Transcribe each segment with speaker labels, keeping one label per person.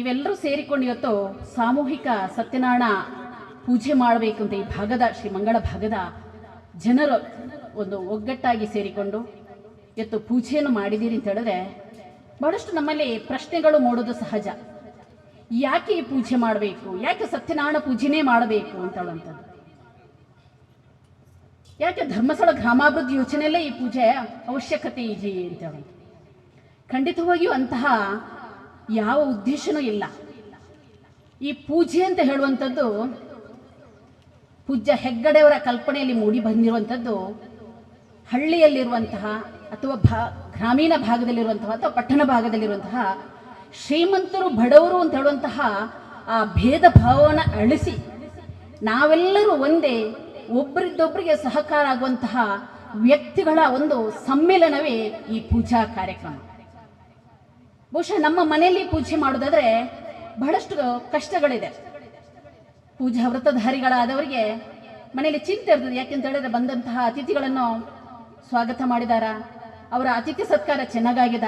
Speaker 1: ನೀವೆಲ್ಲರೂ ಸೇರಿಕೊಂಡು ಇವತ್ತು ಸಾಮೂಹಿಕ ಸತ್ಯನಾರಾಯಣ ಪೂಜೆ ಮಾಡಬೇಕು ಅಂತ ಈ ಭಾಗದ, ಶ್ರೀ ಮಂಗಳ ಭಾಗದ ಜನರು ಒಂದು ಒಗ್ಗಟ್ಟಾಗಿ ಸೇರಿಕೊಂಡು ಇವತ್ತು ಪೂಜೆಯನ್ನು ಮಾಡಿದ್ದೀರಿ ಅಂತ ಹೇಳಿದ್ರೆ ಬಹಳಷ್ಟು ನಮ್ಮಲ್ಲಿ ಪ್ರಶ್ನೆಗಳು ಮೂಡೋದು ಸಹಜ. ಯಾಕೆ ಈ ಪೂಜೆ ಮಾಡಬೇಕು? ಯಾಕೆ ಸತ್ಯನಾರಾಯಣ ಪೂಜೆನೇ ಮಾಡಬೇಕು ಅಂತ ಹೇಳುವಂಥದ್ದು? ಯಾಕೆ ಧರ್ಮಸ್ಥಳ ಗ್ರಾಮಾಭಿವೃದ್ಧಿ ಯೋಜನೆಯಲ್ಲೇ ಈ ಪೂಜೆ ಅವಶ್ಯಕತೆ ಇದೆ ಅಂತ ಹೇಳುವಂಥದ್ದು? ಖಂಡಿತವಾಗಿಯೂ ಅಂತಹ ಯಾವ ಉದ್ದೇಶನೂ ಇಲ್ಲ. ಈ ಪೂಜೆ ಅಂತ ಹೇಳುವಂಥದ್ದು ಪೂಜ್ಯ ಹೆಗ್ಗಡೆಯವರ ಕಲ್ಪನೆಯಲ್ಲಿ ಮೂಡಿ ಬಂದಿರುವಂಥದ್ದು ಹಳ್ಳಿಯಲ್ಲಿರುವಂತಹ ಅಥವಾ ಭಾ ಗ್ರಾಮೀಣ ಭಾಗದಲ್ಲಿರುವಂತಹ ಅಥವಾ ಪಟ್ಟಣ ಭಾಗದಲ್ಲಿರುವಂತಹ ಶ್ರೀಮಂತರು ಬಡವರು ಅಂತ ಹೇಳುವಂತಹ ಆ ಭೇದ ಭಾವವನ್ನು ಅಳಿಸಿ ನಾವೆಲ್ಲರೂ ಒಂದೇ ಒಬ್ಬರಿದ್ದೊಬ್ಬರಿಗೆ ಸಹಕಾರ ಆಗುವಂತಹ ವ್ಯಕ್ತಿಗಳ ಒಂದು ಸಮ್ಮೇಳನವೇ ಈ ಪೂಜಾ ಕಾರ್ಯಕ್ರಮ. ಬಹುಶಃ ನಮ್ಮ ಮನೆಯಲ್ಲಿ ಪೂಜೆ ಮಾಡೋದಾದ್ರೆ ಬಹಳಷ್ಟು ಕಷ್ಟಗಳಿದೆ. ಪೂಜಾ ವ್ರತಧಾರಿಗಳಾದವರಿಗೆ ಮನೆಯಲ್ಲಿ ಚಿಂತೆ ಇರ್ತದೆ. ಯಾಕೆಂತ ಹೇಳಿದ್ರೆ ಬಂದಂತಹ ಅತಿಥಿಗಳನ್ನು ಸ್ವಾಗತ ಮಾಡಿದಾರ, ಅವರ ಅತಿಥಿ ಸತ್ಕಾರ ಚೆನ್ನಾಗಾಗಿದ,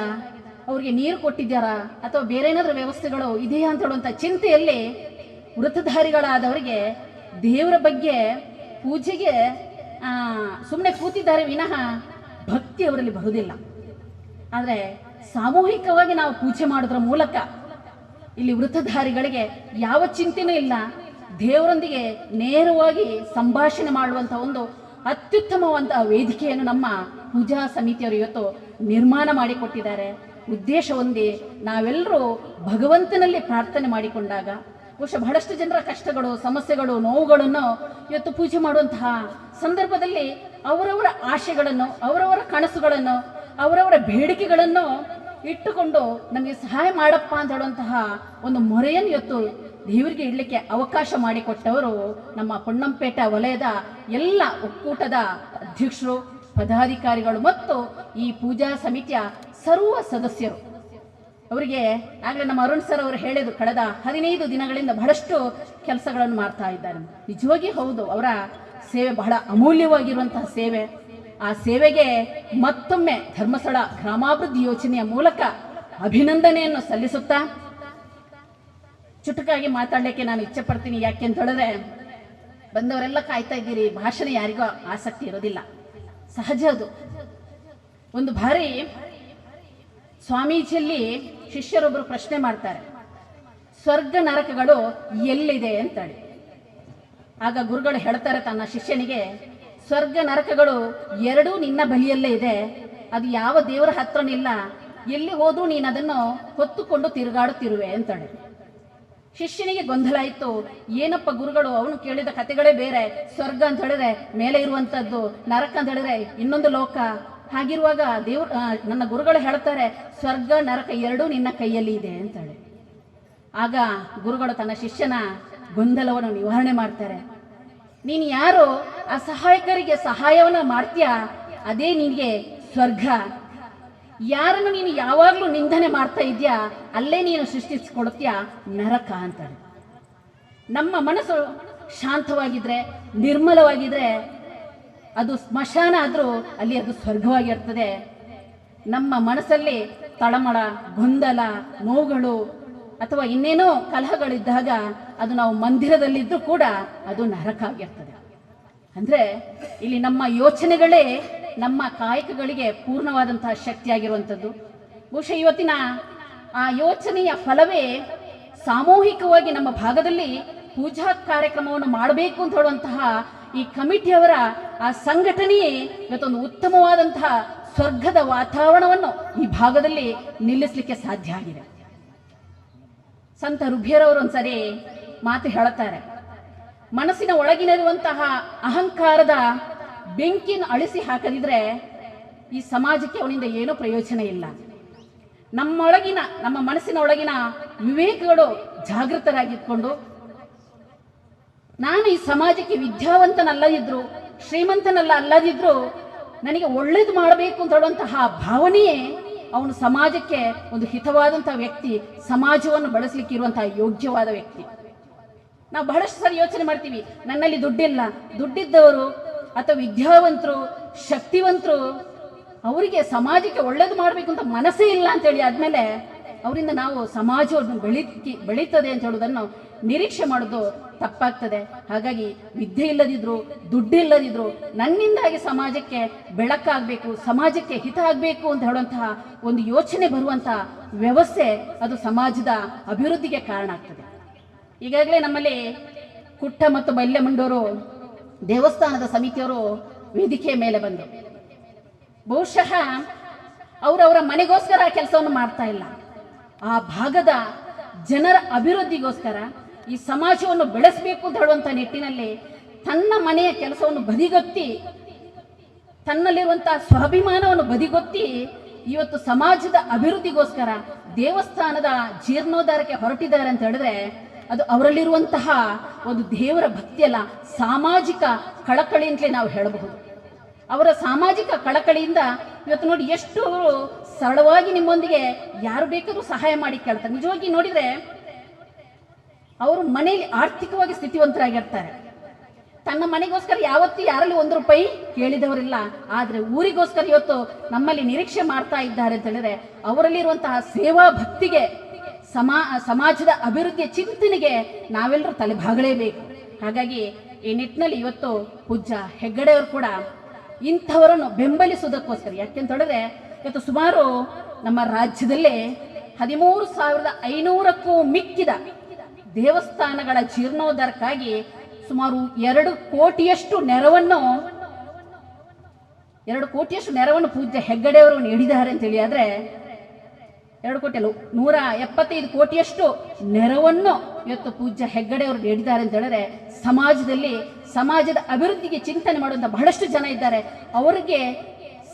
Speaker 1: ಅವರಿಗೆ ನೀರು ಕೊಟ್ಟಿದ್ದಾರಾ, ಅಥವಾ ಬೇರೆ ಏನಾದರೂ ವ್ಯವಸ್ಥೆಗಳು ಇದೆಯಾ ಅಂತ ಹೇಳುವಂಥ ಚಿಂತೆಯಲ್ಲಿ ವೃತ್ತಧಾರಿಗಳಾದವರಿಗೆ ದೇವರ ಬಗ್ಗೆ ಪೂಜೆಗೆ ಸುಮ್ಮನೆ ಕೂತಿದ್ದಾರೆ ವಿನಃ ಭಕ್ತಿ ಅವರಲ್ಲಿ ಬರುವುದಿಲ್ಲ. ಆದರೆ ಸಾಮೂಹಿಕವಾಗಿ ನಾವು ಪೂಜೆ ಮಾಡೋದ್ರ ಮೂಲಕ ಇಲ್ಲಿ ವೃತ್ತಧಾರಿಗಳಿಗೆ ಯಾವ ಚಿಂತೆನೂ ಇಲ್ಲ. ದೇವರೊಂದಿಗೆ ನೇರವಾಗಿ ಸಂಭಾಷಣೆ ಮಾಡುವಂಥ ಒಂದು ಅತ್ಯುತ್ತಮವಂತಹ ವೇದಿಕೆಯನ್ನು ನಮ್ಮ ಪೂಜಾ ಸಮಿತಿಯವರು ಇವತ್ತು ನಿರ್ಮಾಣ ಮಾಡಿಕೊಟ್ಟಿದ್ದಾರೆ. ಉದ್ದೇಶ ಒಂದೇ, ನಾವೆಲ್ಲರೂ ಭಗವಂತನಲ್ಲಿ ಪ್ರಾರ್ಥನೆ ಮಾಡಿಕೊಂಡಾಗ ಬಹುಶಃ ಬಹಳಷ್ಟು ಜನರ ಕಷ್ಟಗಳು, ಸಮಸ್ಯೆಗಳು, ನೋವುಗಳನ್ನು ಇವತ್ತು ಪೂಜೆ ಮಾಡುವಂತಹ ಸಂದರ್ಭದಲ್ಲಿ ಅವರವರ ಆಶೆಗಳನ್ನು, ಅವರವರ ಕನಸುಗಳನ್ನು ಅವರವರ ಬೇಡಿಕೆಗಳನ್ನು ಇಟ್ಟುಕೊಂಡು ನಮಗೆ ಸಹಾಯ ಮಾಡಪ್ಪ ಅಂತ ಹೇಳುವಂತಹ ಒಂದು ಮೊರೆಯನ್ನು ಇವತ್ತು ದೇವರಿಗೆ ಇಡಲಿಕ್ಕೆ ಅವಕಾಶ ಮಾಡಿಕೊಟ್ಟವರು ನಮ್ಮ ಪೊನ್ನಂಪೇಟೆ ವಲಯದ ಎಲ್ಲ ಒಕ್ಕೂಟದ ಅಧ್ಯಕ್ಷರು, ಪದಾಧಿಕಾರಿಗಳು ಮತ್ತು ಈ ಪೂಜಾ ಸಮಿತಿಯ ಸರ್ವ ಸದಸ್ಯರು. ಅವರಿಗೆ ಆಗಲೇ ನಮ್ಮ ಅರುಣ್ ಸರ್ ಅವರು ಹೇಳಿದ್ರು ಕಳೆದ ಹದಿನೈದು ದಿನಗಳಿಂದ ಬಹಳಷ್ಟು ಕೆಲಸಗಳನ್ನು ಮಾಡ್ತಾ ಇದ್ದಾರೆ. ನಿಜವಾಗಿ ಹೌದು, ಅವರ ಸೇವೆ ಬಹಳ ಅಮೂಲ್ಯವಾಗಿರುವಂತಹ ಸೇವೆ. ಆ ಸೇವೆಗೆ ಮತ್ತೊಮ್ಮೆ ಧರ್ಮಸ್ಥಳ ಗ್ರಾಮಾಭಿವೃದ್ಧಿ ಯೋಜನೆಯ ಮೂಲಕ ಅಭಿನಂದನೆಯನ್ನು ಸಲ್ಲಿಸುತ್ತಾ ಚುಟುಕಾಗಿ ಮಾತಾಡಲಿಕ್ಕೆ ನಾನು ಇಚ್ಛೆ ಪಡ್ತೀನಿ. ಯಾಕೆ ಅಂತ ಹೇಳಿದ್ರೆ, ಬಂದವರೆಲ್ಲ ಕಾಯ್ತಾ ಇದ್ದೀರಿ. ಭಾಷಣ ಯಾರಿಗೂ ಆಸಕ್ತಿ ಇರೋದಿಲ್ಲ. ಸಹಜ ಅದು. ಒಂದು ಬಾರಿ ಸ್ವಾಮೀಜಿಯಲ್ಲಿ ಶಿಷ್ಯರೊಬ್ಬರು ಪ್ರಶ್ನೆ ಮಾಡ್ತಾರೆ. ಸ್ವರ್ಗ ನರಕಗಳು ಎಲ್ಲಿದೆ ಅಂತೇಳಿ. ಆಗ ಗುರುಗಳು ಹೇಳ್ತಾರೆ, ತನ್ನ ಶಿಷ್ಯನಿಗೆ ಸ್ವರ್ಗ ನರಕಗಳು ಎರಡೂ ನಿನ್ನ ಬಳಿಯಲ್ಲೇ ಇದೆ. ಅದು ಯಾವ ದೇವರ ಹತ್ರನಿಲ್ಲ. ಎಲ್ಲಿ ಹೋದ್ರೂ ನೀನು ಅದನ್ನು ಹೊತ್ತುಕೊಂಡು ತಿರುಗಾಡುತ್ತಿರುವೆ ಅಂತಾಳೆ ಶಿಷ್ಯನಿಗೆ ಗೊಂದಲ ಆಯಿತು ಏನಪ್ಪ ಗುರುಗಳು, ಅವನು ಕೇಳಿದ ಕಥೆಗಳೇ ಬೇರೆ. ಸ್ವರ್ಗ ಅಂತ ಹೇಳಿದ್ರೆ ಮೇಲೆ ಇರುವಂಥದ್ದು ನರಕ ಅಂತ ಹೇಳಿದ್ರೆ ಇನ್ನೊಂದು ಲೋಕ. ಹಾಗಿರುವಾಗ ದೇವ್ರ ನನ್ನ ಗುರುಗಳು ಹೇಳ್ತಾರೆ, ಸ್ವರ್ಗ, ನರಕ ಎರಡೂ ನಿನ್ನ ಕೈಯಲ್ಲಿ ಇದೆ ಅಂತಾಳೆ ಆಗ ಗುರುಗಳು ತನ್ನ ಶಿಷ್ಯನ ಗೊಂದಲವನ್ನು ನಿವಾರಣೆ ಮಾಡ್ತಾರೆ. ನೀನು ಯಾರು? ಅಸಹಾಯಕರಿಗೆ ಸಹಾಯವನ್ನ ಮಾಡ್ತೀಯಾ? ಅದೇ ನಿನಗೆ ಸ್ವರ್ಗ. ಯಾರನ್ನು ನೀನು ಯಾವಾಗಲೂ ನಿಂದನೆ ಮಾಡ್ತಾ ಇದೆಯಾ ಅಲ್ಲೇ ನೀನು ಸೃಷ್ಟಿಸಿಕೊಡ್ತೀಯ? ನರಕ ಅಂತಾಳೆ ನಮ್ಮ ಮನಸ್ಸು ಶಾಂತವಾಗಿದ್ರೆ, ನಿರ್ಮಲವಾಗಿದ್ರೆ ಅದು ಸ್ಮಶಾನ ಆದರೂ ಅಲ್ಲಿ ಅದು ಸ್ವರ್ಗವಾಗಿರ್ತದೆ. ನಮ್ಮ ಮನಸ್ಸಲ್ಲಿ ತಳಮಳ, ಗೊಂದಲ, ನೋವುಗಳು ಅಥವಾ ಇನ್ನೇನೋ ಕಲಹಗಳಿದ್ದಾಗ ಅದು ನಾವು ಮಂದಿರದಲ್ಲಿದ್ದರೂ ಕೂಡ ಅದು ನರಕ ಆಗಿರ್ತದೆ. ಅಂದರೆ ಇಲ್ಲಿ ನಮ್ಮ ಯೋಚನೆಗಳೇ ನಮ್ಮ ಕಾಯಕಗಳಿಗೆ ಪೂರ್ಣವಾದಂತಹ ಶಕ್ತಿಯಾಗಿರುವಂಥದ್ದು. ಬಹುಶಃ ಇವತ್ತಿನ ಆ ಯೋಚನೆಯ ಫಲವೇ ಸಾಮೂಹಿಕವಾಗಿ ನಮ್ಮ ಭಾಗದಲ್ಲಿ ಪೂಜಾ ಕಾರ್ಯಕ್ರಮವನ್ನು ಮಾಡಬೇಕು ಅಂತ ಹೇಳುವಂತಹ ಈ ಕಮಿಟಿಯವರ ಆ ಸಂಘಟನೆಯೇ ಇವತ್ತೊಂದು ಉತ್ತಮವಾದಂತಹ ಸ್ವರ್ಗದ ವಾತಾವರಣವನ್ನು ಈ ಭಾಗದಲ್ಲಿ ನಿಲ್ಲಿಸಲಿಕ್ಕೆ ಸಾಧ್ಯ ಆಗಿದೆ. ಸಂತ ರುಭಿಯರವರು ಒಂದ್ಸರಿ ಮಾತು ಹೇಳುತ್ತಾರೆ. ಮನಸ್ಸಿನ ಒಳಗಿನಿರುವಂತಹ ಅಹಂಕಾರದ ಬೆಂಕಿನ ಅಳಿಸಿ ಹಾಕದಿದ್ರೆ ಈ ಸಮಾಜಕ್ಕೆ ಅವನಿಂದ ಏನೂ ಪ್ರಯೋಜನ ಇಲ್ಲ. ನಮ್ಮೊಳಗಿನ, ನಮ್ಮ ಮನಸ್ಸಿನ ಒಳಗಿನ ವಿವೇಕಗಳು ಜಾಗೃತರಾಗಿದ್ದುಕೊಂಡು ನಾನು ಈ ಸಮಾಜಕ್ಕೆ ವಿದ್ಯಾವಂತನಲ್ಲದಿದ್ರು, ಶ್ರೀಮಂತನಲ್ಲ ಅಲ್ಲದಿದ್ರು ನನಗೆ ಒಳ್ಳೇದು ಮಾಡಬೇಕು ಅಂತ ಹೇಳುವಂತಹ ಭಾವನೆಯೇ ಅವನು ಸಮಾಜಕ್ಕೆ ಒಂದು ಹಿತವಾದಂತಹ ವ್ಯಕ್ತಿ, ಸಮಾಜವನ್ನು ಬಳಸಲಿಕ್ಕೆ ಇರುವಂತಹ ಯೋಗ್ಯವಾದ ವ್ಯಕ್ತಿ. ನಾವು ಬಹಳಷ್ಟು ಸಾರಿ ಯೋಚನೆ ಮಾಡ್ತೀವಿ, ನನ್ನಲ್ಲಿ ದುಡ್ಡಿಲ್ಲ. ದುಡ್ಡಿದ್ದವರು ಅಥವಾ ವಿದ್ಯಾವಂತರು, ಶಕ್ತಿವಂತರು, ಅವರಿಗೆ ಸಮಾಜಕ್ಕೆ ಒಳ್ಳೇದು ಮಾಡಬೇಕು ಅಂತ ಮನಸ್ಸೇ ಇಲ್ಲ ಅಂತೇಳಿ ಆದಮೇಲೆ ಅವರಿಂದ ನಾವು ಸಮಾಜವನ್ನು ಬೆಳಿತಿ, ಬೆಳೀತದೆ ಅಂತ ಹೇಳೋದನ್ನು ನಿರೀಕ್ಷೆ ಮಾಡೋದು ತಪ್ಪಾಗ್ತದೆ. ಹಾಗಾಗಿ ವಿದ್ಯೆ ಇಲ್ಲದಿದ್ರು, ದುಡ್ಡು ಇಲ್ಲದಿದ್ರು ನನ್ನಿಂದಾಗಿ ಸಮಾಜಕ್ಕೆ ಬೆಳಕಾಗಬೇಕು, ಸಮಾಜಕ್ಕೆ ಹಿತ ಆಗಬೇಕು ಅಂತ ಹೇಳುವಂತಹ ಒಂದು ಯೋಚನೆ ಬರುವಂತಹ ವ್ಯವಸ್ಥೆ ಅದು ಸಮಾಜದ ಅಭಿವೃದ್ಧಿಗೆ ಕಾರಣ ಆಗ್ತದೆ. ಈಗಾಗಲೇ ನಮ್ಮಲ್ಲಿ ಕುಟ್ಟ ಮತ್ತು ಬಲ್ಯಮಂಡೋರು ದೇವಸ್ಥಾನದ ಸಮಿತಿಯವರು ವೇದಿಕೆಯ ಮೇಲೆ ಬಂದರು ಬಹುಶಃ ಅವರವರ ಮನೆಗೋಸ್ಕರ ಆ ಕೆಲಸವನ್ನು ಮಾಡ್ತಾ ಇಲ್ಲ. ಆ ಭಾಗದ ಜನರ ಅಭಿವೃದ್ಧಿಗೋಸ್ಕರ ಈ ಸಮಾಜವನ್ನು ಬೆಳೆಸಬೇಕು ಅಂತ ಹೇಳುವಂಥ ನಿಟ್ಟಿನಲ್ಲಿ ತನ್ನ ಮನೆಯ ಕೆಲಸವನ್ನು ಬದಿಗೊತ್ತಿ ತನ್ನಲ್ಲಿರುವಂಥ ಸ್ವಾಭಿಮಾನವನ್ನು ಬದಿಗೊತ್ತಿ ಇವತ್ತು ಸಮಾಜದ ಅಭಿವೃದ್ಧಿಗೋಸ್ಕರ ದೇವಸ್ಥಾನದ ಜೀರ್ಣೋದ್ಧಾರಕ್ಕೆ ಹೊರಟಿದ್ದಾರೆ ಅಂತ ಹೇಳಿದ್ರೆ ಅದು ಅವರಲ್ಲಿರುವಂತಹ ಒಂದು ದೇವರ ಭಕ್ತಿಯಲ್ಲ ಸಾಮಾಜಿಕ ಕಳಕಳಿ ಅಂತಲೇ ನಾವು ಹೇಳಬಹುದು. ಅವರ ಸಾಮಾಜಿಕ ಕಳಕಳಿಯಿಂದ ಇವತ್ತು ನೋಡಿ ಎಷ್ಟು ಸರಳವಾಗಿ ನಿಮ್ಮೊಂದಿಗೆ ಯಾರು ಬೇಕಾದರೂ ಸಹಾಯ ಮಾಡಿ ಕೇಳ್ತಾರೆ. ನಿಜವಾಗಿ ನೋಡಿದರೆ ಅವರು ಮನೆಯಲ್ಲಿ ಆರ್ಥಿಕವಾಗಿ ಸ್ಥಿತಿವಂತರಾಗಿರ್ತಾರೆ. ತನ್ನ ಮನೆಗೋಸ್ಕರ ಯಾವತ್ತೂ ಯಾರಲ್ಲಿ ಒಂದು ರೂಪಾಯಿ ಕೇಳಿದವರಿಲ್ಲ, ಆದರೆ ಊರಿಗೋಸ್ಕರ ಇವತ್ತು ನಮ್ಮಲ್ಲಿ ನಿರೀಕ್ಷೆ ಮಾಡ್ತಾ ಇದ್ದಾರೆ ಅಂತ ಹೇಳಿದ್ರೆ ಅವರಲ್ಲಿರುವಂತಹ ಸೇವಾ ಭಕ್ತಿಗೆ ಸಮಾ, ಸಮಾಜದ ಅಭಿವೃದ್ಧಿಯ ಚಿಂತನೆಗೆ ನಾವೆಲ್ಲರೂ ತಲೆಬಾಗಲೇಬೇಕು. ಹಾಗಾಗಿ ಈ ನಿಟ್ಟಿನಲ್ಲಿ ಇವತ್ತು ಪೂಜ್ಯ ಹೆಗ್ಗಡೆಯವರು ಕೂಡ ಇಂಥವರನ್ನು ಬೆಂಬಲಿಸುವುದಕ್ಕೋಸ್ಕರ, ಯಾಕೆಂತ ಹೇಳಿದ್ರೆ ಇವತ್ತು ಸುಮಾರು ನಮ್ಮ ರಾಜ್ಯದಲ್ಲೇ ಹದಿಮೂರು ಸಾವಿರದ ಐನೂರಕ್ಕೂ ಮಿಕ್ಕಿದ ದೇವಸ್ಥಾನಗಳ ಜೀರ್ಣೋದ್ಧಾರಕ್ಕಾಗಿ ಸುಮಾರು ಎರಡು ಕೋಟಿಯಷ್ಟು ನೆರವನ್ನು, ಎರಡು ಕೋಟಿಯಷ್ಟು ನೆರವನ್ನು ಪೂಜ್ಯ ಹೆಗ್ಗಡೆಯವರು ನೀಡಿದ್ದಾರೆ ಅಂತೇಳಿ ಆದ್ರೆ ಎರಡು ಕೋಟಿ ಅಲ್ಲ ನೂರ ಎಪ್ಪತ್ತೈದು ಕೋಟಿಯಷ್ಟು ನೆರವನ್ನು ಇವತ್ತು ಪೂಜ್ಯ ಹೆಗ್ಗಡೆಯವರು ನೀಡಿದ್ದಾರೆ ಅಂತ ಹೇಳಿದ್ರೆ, ಸಮಾಜದಲ್ಲಿ, ಸಮಾಜದ ಅಭಿವೃದ್ಧಿಗೆ ಚಿಂತನೆ ಮಾಡುವಂಥ ಬಹಳಷ್ಟು ಜನ ಇದ್ದಾರೆ. ಅವರಿಗೆ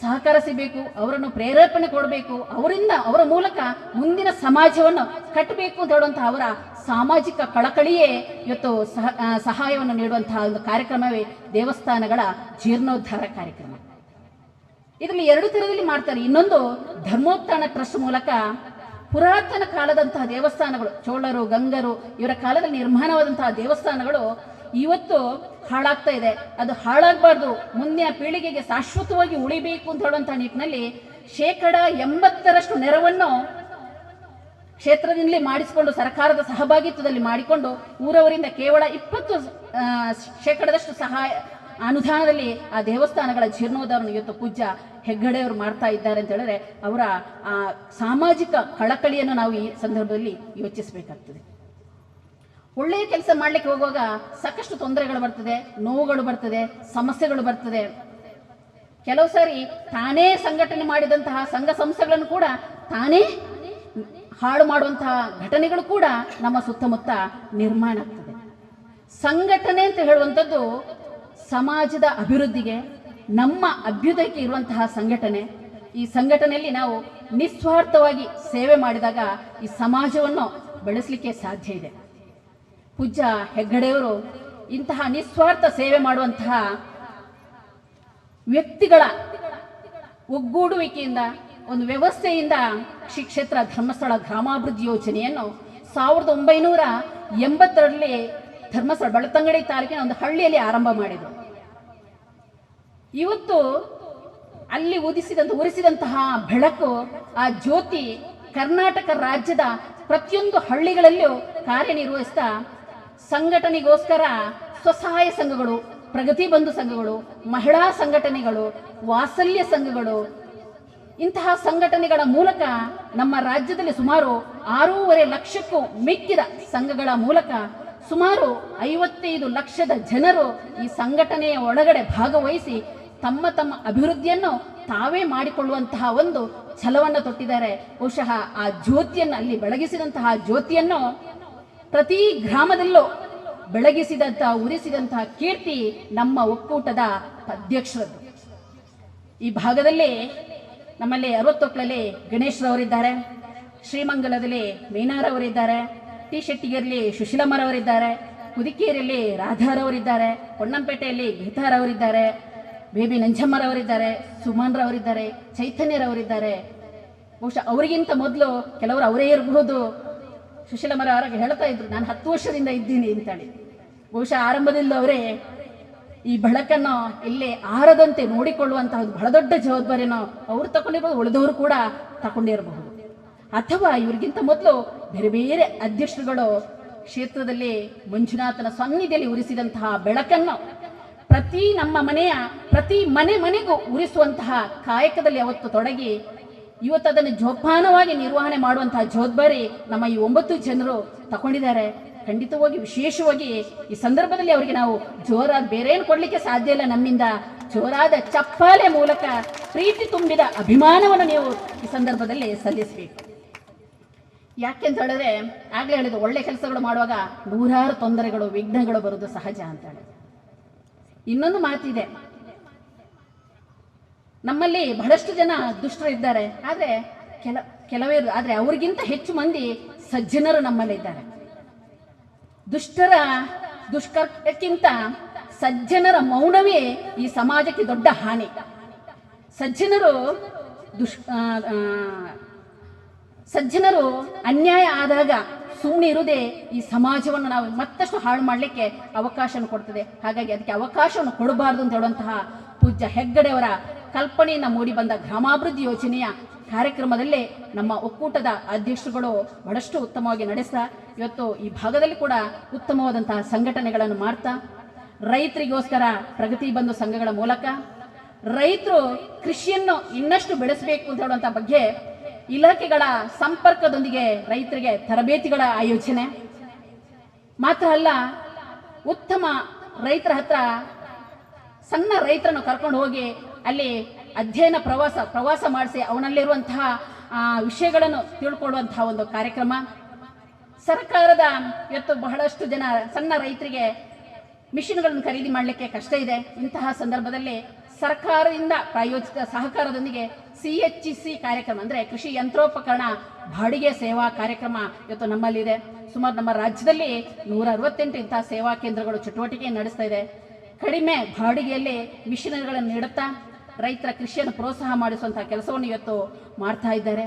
Speaker 1: ಸಹಕಾರ ಸಿಗಬೇಕು, ಅವರನ್ನು ಪ್ರೇರೇಪಣೆ ಕೊಡಬೇಕು, ಅವರಿಂದ ಅವರ ಮೂಲಕ ಮುಂದಿನ ಸಮಾಜವನ್ನು ಕಟ್ಟಬೇಕು ಅಂತ ಹೇಳುವಂತಹ ಅವರ ಸಾಮಾಜಿಕ ಕಳಕಳಿಯೇ ಇವತ್ತು ಸಹ ಸಹಾಯವನ್ನು ನೀಡುವಂತಹ ಒಂದು ಕಾರ್ಯಕ್ರಮವೇ ದೇವಸ್ಥಾನಗಳ ಜೀರ್ಣೋದ್ಧಾರ ಕಾರ್ಯಕ್ರಮ. ಇದರಲ್ಲಿ ಎರಡು ಥರದಲ್ಲಿ ಮಾಡ್ತಾರೆ ಇನ್ನೊಂದು ಧರ್ಮೋತ್ಥಾನ ಟ್ರಸ್ಟ್ ಮೂಲಕ ಪುರಾತನ ಕಾಲದಂತಹ ದೇವಸ್ಥಾನಗಳು, ಚೋಳರು, ಗಂಗರು, ಇವರ ಕಾಲದಲ್ಲಿ ನಿರ್ಮಾಣವಾದಂತಹ ದೇವಸ್ಥಾನಗಳು ಇವತ್ತು ಹಾಳಾಗ್ತಾ ಇದೆ. ಅದು ಹಾಳಾಗಬಾರ್ದು. ಮುಂದಿನ ಪೀಳಿಗೆಗೆ ಶಾಶ್ವತವಾಗಿ ಉಳಿಬೇಕು ಅಂತ ಹೇಳುವಂತಹ ನಿಟ್ಟಿನಲ್ಲಿ ಶೇಕಡ ಎಂಬತ್ತರಷ್ಟು ನೆರವನ್ನು ಕ್ಷೇತ್ರದಿಂದಲೇ ಮಾಡಿಸಿಕೊಂಡು, ಸರ್ಕಾರದ ಸಹಭಾಗಿತ್ವದಲ್ಲಿ ಮಾಡಿಕೊಂಡು, ಊರವರಿಂದ ಕೇವಲ ಇಪ್ಪತ್ತು ಶೇಕಡದಷ್ಟು ಸಹಾಯ ಅನುದಾನದಲ್ಲಿ ಆ ದೇವಸ್ಥಾನಗಳ ಜೀರ್ಣೋದ್ಧಾರವನ್ನು ಇವತ್ತು ಪೂಜ್ಯ ಹೆಗ್ಗಡೆಯವರು ಮಾಡ್ತಾ ಇದ್ದಾರೆ ಅಂತ ಹೇಳಿದ್ರೆ ಅವರ ಆ ಸಾಮಾಜಿಕ ಕಳಕಳಿಯನ್ನು ನಾವು ಈ ಸಂದರ್ಭದಲ್ಲಿ ಯೋಚಿಸಬೇಕಾಗ್ತದೆ. ಒಳ್ಳೆಯ ಕೆಲಸ ಮಾಡ್ಲಿಕ್ಕೆ ಹೋಗುವಾಗ ಸಾಕಷ್ಟು ತೊಂದರೆಗಳು ಬರ್ತದೆ, ನೋವುಗಳು ಬರ್ತದೆ, ಸಮಸ್ಯೆಗಳು ಬರ್ತದೆ. ಕೆಲವು ಸಾರಿ ತಾನೇ ಸಂಘಟನೆ ಮಾಡಿದಂತಹ ಸಂಘ ಸಂಸ್ಥೆಗಳನ್ನು ಕೂಡ ತಾನೇ ಹಾಳು ಮಾಡುವಂತಹ ಘಟನೆಗಳು ಕೂಡ ನಮ್ಮ ಸುತ್ತಮುತ್ತ ನಿರ್ಮಾಣ ಆಗ್ತದೆ. ಸಂಘಟನೆ ಅಂತ ಹೇಳುವಂಥದ್ದು ಸಮಾಜದ ಅಭಿವೃದ್ಧಿಗೆ ನಮ್ಮ ಅಭ್ಯುದಯಕ್ಕೆ ಇರುವಂತಹ ಸಂಘಟನೆ, ಈ ಸಂಘಟನೆಯಲ್ಲಿ ನಾವು ನಿಸ್ವಾರ್ಥವಾಗಿ ಸೇವೆ ಮಾಡಿದಾಗ ಈ ಸಮಾಜವನ್ನು ಬೆಳೆಸಲಿಕ್ಕೆ ಸಾಧ್ಯ ಇದೆ. ಪೂಜ್ಯ ಹೆಗ್ಗಡೆಯವರು ಇಂತಹ ನಿಸ್ವಾರ್ಥ ಸೇವೆ ಮಾಡುವಂತಹ ವ್ಯಕ್ತಿಗಳ ಒಗ್ಗೂಡುವಿಕೆಯಿಂದ, ಒಂದು ವ್ಯವಸ್ಥೆಯಿಂದ ಶ್ರೀ ಕ್ಷೇತ್ರ ಧರ್ಮಸ್ಥಳ ಗ್ರಾಮಾಭಿವೃದ್ಧಿ ಯೋಜನೆಯನ್ನು ಸಾವಿರದ ಒಂಬೈನೂರ ಎಂಬತ್ತರಲ್ಲಿ ಧರ್ಮಸ್ಥಳ ಬೆಳತಂಗಡಿ ತಾಲೂಕಿನ ಒಂದು ಹಳ್ಳಿಯಲ್ಲಿ ಆರಂಭ ಮಾಡಿದರು. ಇವತ್ತು ಅಲ್ಲಿ ಉದಿಸಿದಂತ ಉರಿಸಿದಂತಹ ಬೆಳಕು ಆ ಜ್ಯೋತಿ ಕರ್ನಾಟಕ ರಾಜ್ಯದ ಪ್ರತಿಯೊಂದು ಹಳ್ಳಿಗಳಲ್ಲೂ ಕಾರ್ಯನಿರ್ವಹಿಸ್ತಾ ಸಂಘಟನೆಗೋಸ್ಕರ ಸ್ವಸಹಾಯ ಸಂಘಗಳು, ಪ್ರಗತಿ ಬಂಧು ಸಂಘಗಳು, ಮಹಿಳಾ ಸಂಘಟನೆಗಳು, ವಾತ್ಸಲ್ಯ ಸಂಘಗಳು ಇಂತಹ ಸಂಘಟನೆಗಳ ಮೂಲಕ ನಮ್ಮ ರಾಜ್ಯದಲ್ಲಿ ಸುಮಾರು ಆರೂವರೆ ಲಕ್ಷಕ್ಕೂ ಮಿಕ್ಕಿದ ಸಂಘಗಳ ಮೂಲಕ ಸುಮಾರು ಐವತ್ತೈದು ಲಕ್ಷದ ಜನರು ಈ ಸಂಘಟನೆಯ ಒಳಗಡೆ ಭಾಗವಹಿಸಿ ತಮ್ಮ ತಮ್ಮ ಅಭಿವೃದ್ಧಿಯನ್ನು ತಾವೇ ಮಾಡಿಕೊಳ್ಳುವಂತಹ ಒಂದು ಛಲವನ್ನು ತೊಟ್ಟಿದ್ದಾರೆ. ಬಹುಶಃ ಆ ಜ್ಯೋತಿಯನ್ನು ಅಲ್ಲಿ ಬೆಳಗಿಸಿದಂತಹ ಜ್ಯೋತಿಯನ್ನು ಪ್ರತಿ ಗ್ರಾಮದಲ್ಲೂ ಬೆಳಗಿಸಿದಂತಹ, ಉರಿಸಿದಂತಹ ಕೀರ್ತಿ ನಮ್ಮ ಒಕ್ಕೂಟದ ಅಧ್ಯಕ್ಷರದ್ದು. ಈ ಭಾಗದಲ್ಲಿ ನಮ್ಮಲ್ಲಿ ಅರವತ್ತೊಕ್ಕಳಲ್ಲಿ ಗಣೇಶ್ರವರಿದ್ದಾರೆ. ಶ್ರೀಮಂಗಲದಲ್ಲಿ ಮೀನಾರವರಿದ್ದಾರೆ. T ಶೆಟ್ಟಿಗೆಯಲ್ಲಿ ಸುಶೀಲಮ್ಮರವರಿದ್ದಾರೆ ಕುದಿಕೇರಿಯಲ್ಲಿ ರಾಧಾರವರಿದ್ದಾರೆ ಹೊನ್ನಂಪೇಟೆಯಲ್ಲಿ ಗೀತಾರವರಿದ್ದಾರೆ, baby ನಂಜಮ್ಮರವರಿದ್ದಾರೆ, ಸುಮನ್ರವರಿದ್ದಾರೆ, ಚೈತನ್ಯರವರಿದ್ದಾರೆ. ಬಹುಶಃ ಅವರಿಗಿಂತ ಮೊದಲು ಕೆಲವರು ಅವರೇ ಇರಬಹುದು. ಸುಶೀಲಮ್ಮರ ಅವರಾಗ ಹೇಳ್ತಾ ಇದ್ರು, ನಾನು ಹತ್ತು ವರ್ಷದಿಂದ ಇದ್ದೀನಿ ಅಂತೇಳಿ. ಬಹುಶಃ ಆರಂಭದಿಂದ ಅವರೇ ಈ ಬೆಳಕನ್ನು ಇಲ್ಲಿ ಆರದಂತೆ ನೋಡಿಕೊಳ್ಳುವಂತಹದ್ದು ಬಹಳ ದೊಡ್ಡ ಜವಾಬ್ದಾರಿಯನ್ನು ಅವರು ತಗೊಂಡಿರ್ಬೋದು ಉಳಿದವರು ಕೂಡ ತಗೊಂಡಿರಬಹುದು ಅಥವಾ ಇವ್ರಿಗಿಂತ ಮೊದಲು ಬೇರೆ ಬೇರೆ ಅಧ್ಯಕ್ಷರುಗಳು ಕ್ಷೇತ್ರದಲ್ಲಿ ಮಂಜುನಾಥನ ಸನ್ನಿಧಿಯಲ್ಲಿ ಉರಿಸಿದಂತಹ ಬೆಳಕನ್ನು ಪ್ರತಿ ನಮ್ಮ ಮನೆಯ, ಪ್ರತಿ ಮನೆ ಮನೆಗೂ ಉರಿಸುವಂತಹ ಕಾಯಕದಲ್ಲಿ ಅವತ್ತು ತೊಡಗಿ ಇವತ್ತು ಅದನ್ನು ಜೋಪಾನವಾಗಿ ನಿರ್ವಹಣೆ ಮಾಡುವಂತಹ ಜವಾಬ್ದಾರಿ ನಮ್ಮ ಈ ಒಂಬತ್ತು ಜನರು ತಗೊಂಡಿದ್ದಾರೆ ಖಂಡಿತವಾಗಿ, ವಿಶೇಷವಾಗಿ ಈ ಸಂದರ್ಭದಲ್ಲಿ ಅವರಿಗೆ ನಾವು ಜೋರಾದ ಏನು ಕೊಡಲಿಕ್ಕೆ ಸಾಧ್ಯ ಇಲ್ಲ ನಮ್ಮಿಂದ. ಜೋರಾದ ಚಪ್ಪಾಲೆ ಮೂಲಕ ಪ್ರೀತಿ ತುಂಬಿದ ಅಭಿಮಾನವನ್ನು ನೀವು ಈ ಸಂದರ್ಭದಲ್ಲಿ ಸಲ್ಲಿಸಬೇಕು. ಯಾಕೆಂತ ಹೇಳಿದ್ರೆ ಆಗಲೇ ಹೇಳಿದ್ದು ಒಳ್ಳೆ ಕೆಲಸಗಳು ಮಾಡುವಾಗ ನೂರಾರು ತೊಂದರೆಗಳು, ವಿಘ್ನಗಳು ಬರುವುದು ಸಹಜ ಅಂತ ಹೇಳಿ ಇನ್ನೊಂದು ಮಾತಿದೆ. ನಮ್ಮಲ್ಲಿ ಬಹಳಷ್ಟು ಜನ ದುಷ್ಟರು ಇದ್ದಾರೆ. ಆದರೆ ಕೆಲ, ಕೆಲವೇ, ಆದರೆ ಅವ್ರಿಗಿಂತ ಹೆಚ್ಚು ಮಂದಿ ಸಜ್ಜನರು ನಮ್ಮಲ್ಲಿದ್ದಾರೆ ದುಷ್ಟರ, ದುಷ್ಕರ್ಮಕ್ಕಿಂತ ಸಜ್ಜನರ ಮೌನವೇ ಈ ಸಮಾಜಕ್ಕೆ ದೊಡ್ಡ ಹಾನಿ. ಸಜ್ಜನರು ದುಷ್ ಸಜ್ಜನರು ಅನ್ಯಾಯ ಆದಾಗ ಸುಮ್ಮನೆ ಇರುವುದೇ ಈ ಸಮಾಜವನ್ನು ನಾವು ಮತ್ತಷ್ಟು ಹಾಳು ಮಾಡಲಿಕ್ಕೆ ಅವಕಾಶವನ್ನು ಕೊಡ್ತದೆ. ಹಾಗಾಗಿ ಅದಕ್ಕೆ ಅವಕಾಶವನ್ನು ಕೊಡಬಾರದು ಅಂತ ಹೇಳುವಂತಹ ಪೂಜ್ಯ ಹೆಗ್ಗಡೆಯವರ ಕಲ್ಪನೆಯನ್ನು ಮೂಡಿ ಬಂದ ಗ್ರಾಮಾಭಿವೃದ್ಧಿ ಯೋಜನೆಯ ಕಾರ್ಯಕ್ರಮದಲ್ಲಿ ನಮ್ಮ ಒಕ್ಕೂಟದ ಅಧ್ಯಕ್ಷರುಗಳು ಬಹಳಷ್ಟು ಉತ್ತಮವಾಗಿ ನಡೆಸ್ತಾ, ಇವತ್ತು ಈ ಭಾಗದಲ್ಲಿ ಕೂಡ ಉತ್ತಮವಾದಂತಹ ಸಂಘಟನೆಗಳನ್ನು ಮಾಡ್ತಾ, ರೈತರಿಗೋಸ್ಕರ ಪ್ರಗತಿ ಬಂಧು ಸಂಘಗಳ ಮೂಲಕ, ರೈತರು ಕೃಷಿಯನ್ನು ಇನ್ನಷ್ಟು ಬೆಳೆಸಬೇಕು ಅಂತ ಹೇಳುವಂಥ ಬಗ್ಗೆ ಇಲಾಖೆಗಳ ಸಂಪರ್ಕದೊಂದಿಗೆ ರೈತರಿಗೆ ತರಬೇತಿಗಳ ಆಯೋಜನೆ. ಮಾತ್ರ ಅಲ್ಲ, ಉತ್ತಮ ರೈತರ ಹತ್ರ ಸಣ್ಣ ರೈತರನ್ನು ಕರ್ಕೊಂಡು ಹೋಗಿ ಅಲ್ಲಿ ಅಧ್ಯಯನ ಪ್ರವಾಸ ಪ್ರವಾಸ ಮಾಡಿಸಿ ಅವನಲ್ಲಿರುವಂತಹ ವಿಷಯಗಳನ್ನು ತಿಳ್ಕೊಳ್ಳುವಂತಹ ಒಂದು ಕಾರ್ಯಕ್ರಮ. ಸರ್ಕಾರದ ಇವತ್ತು ಬಹಳಷ್ಟು ಜನ ಸಣ್ಣ ರೈತರಿಗೆ ಮಿಷಿನ್ಗಳನ್ನು ಖರೀದಿ ಮಾಡಲಿಕ್ಕೆ ಕಷ್ಟ ಇದೆ. ಇಂತಹ ಸಂದರ್ಭದಲ್ಲಿ ಸರ್ಕಾರದಿಂದ ಪ್ರಾಯೋಜಿತ ಸಹಕಾರದೊಂದಿಗೆ ಸಿ ಎಚ್ ಸಿ ಕಾರ್ಯಕ್ರಮ ಅಂದರೆ ಕೃಷಿ ಯಂತ್ರೋಪಕರಣ, ಬಾಡಿಗೆ ಸೇವಾ ಕಾರ್ಯಕ್ರಮ ಇವತ್ತು ನಮ್ಮಲ್ಲಿದೆ. ಸುಮಾರು ನಮ್ಮ ರಾಜ್ಯದಲ್ಲಿ ನೂರ ಅರವತ್ತೆಂಟು ಇಂಥ ಸೇವಾ ಕೇಂದ್ರಗಳು ಚಟುವಟಿಕೆ ನಡೆಸ್ತಾ ಇದೆ. ಕಡಿಮೆ ಬಾಡಿಗೆಯಲ್ಲಿ ಮಿಷಿನರಿಗಳನ್ನು ನೀಡುತ್ತಾ ರೈತರ ಕೃಷಿಯನ್ನು ಪ್ರೋತ್ಸಾಹ ಮಾಡಿಸುವಂತಹ ಕೆಲಸವನ್ನು ಇವತ್ತು ಮಾಡ್ತಾ ಇದ್ದಾರೆ.